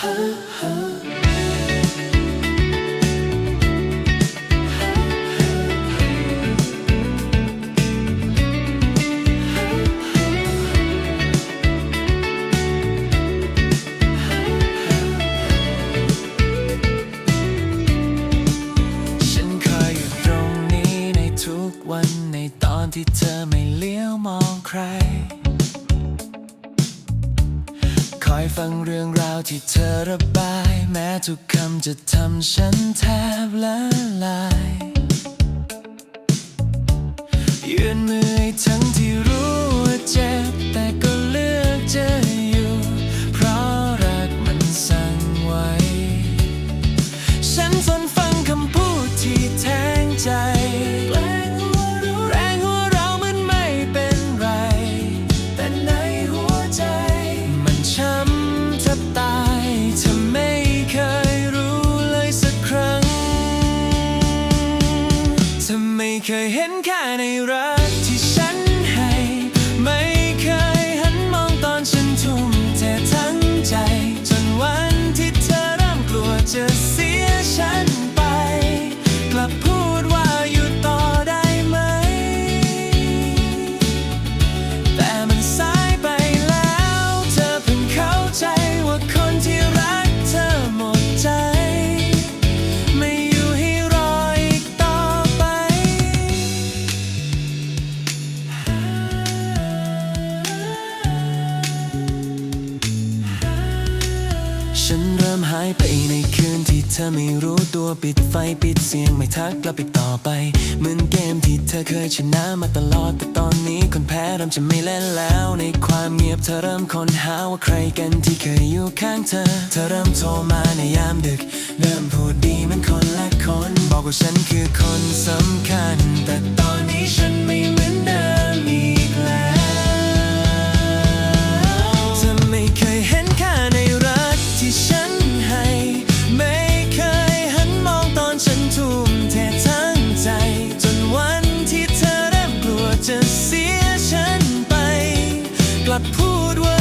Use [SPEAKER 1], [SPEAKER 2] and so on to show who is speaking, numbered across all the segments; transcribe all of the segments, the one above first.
[SPEAKER 1] ฉันคอยอยู่ตรงนี้ในทุกวันในตอนที่เธอไม่เลี้ยวมองใคร อยฟังเรื่องราวที่เธอระบาย แม้ทุกคำจะทำฉันแทบละลาย ยืนมือทั้ง เคยเห็นแค่ในรั ฉันเริ่มหายไปในคืนที่เธอไม่รู้ตัวปิดไฟปิดเสียงไม่ทักกลับไปต่อไป เหมือนเกมที่เธอเคยชนะมาตลอดแต่ตอนนี้คนแพ้เริ่มจะไม่เล่นแล้ว ในความเงียบเธอเริ่มค้นหาว่าใครกันที่เคยอยู่ข้างเธอ เธอเริ่มโทรมาในยามดึก เริ่มพูดดีเหมือนคนละคน บอกว่าฉัน กลับพูดว่า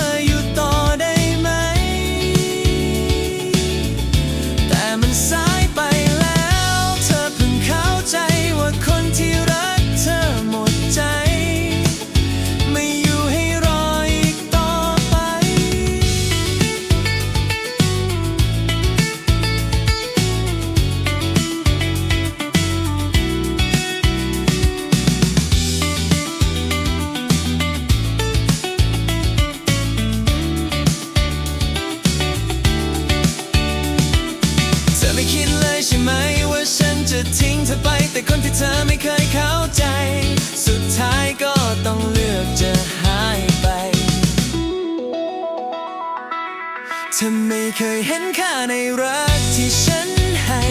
[SPEAKER 1] ธอไม่เคยเห็นค่าในรักที่ฉันให้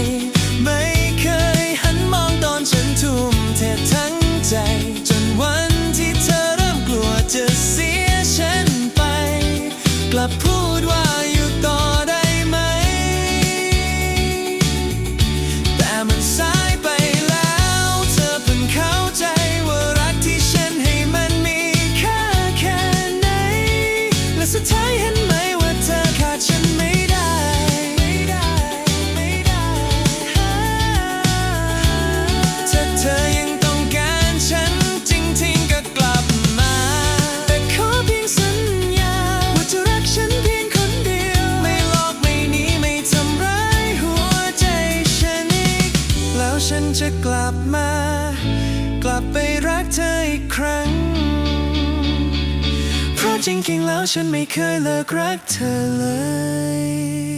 [SPEAKER 1] ไม่ ฉันจะกลับมา กลับไปรักเธออีกครั้ง เพราะจริงๆแล้วฉันไม่เคยเลิกรักเธอเลย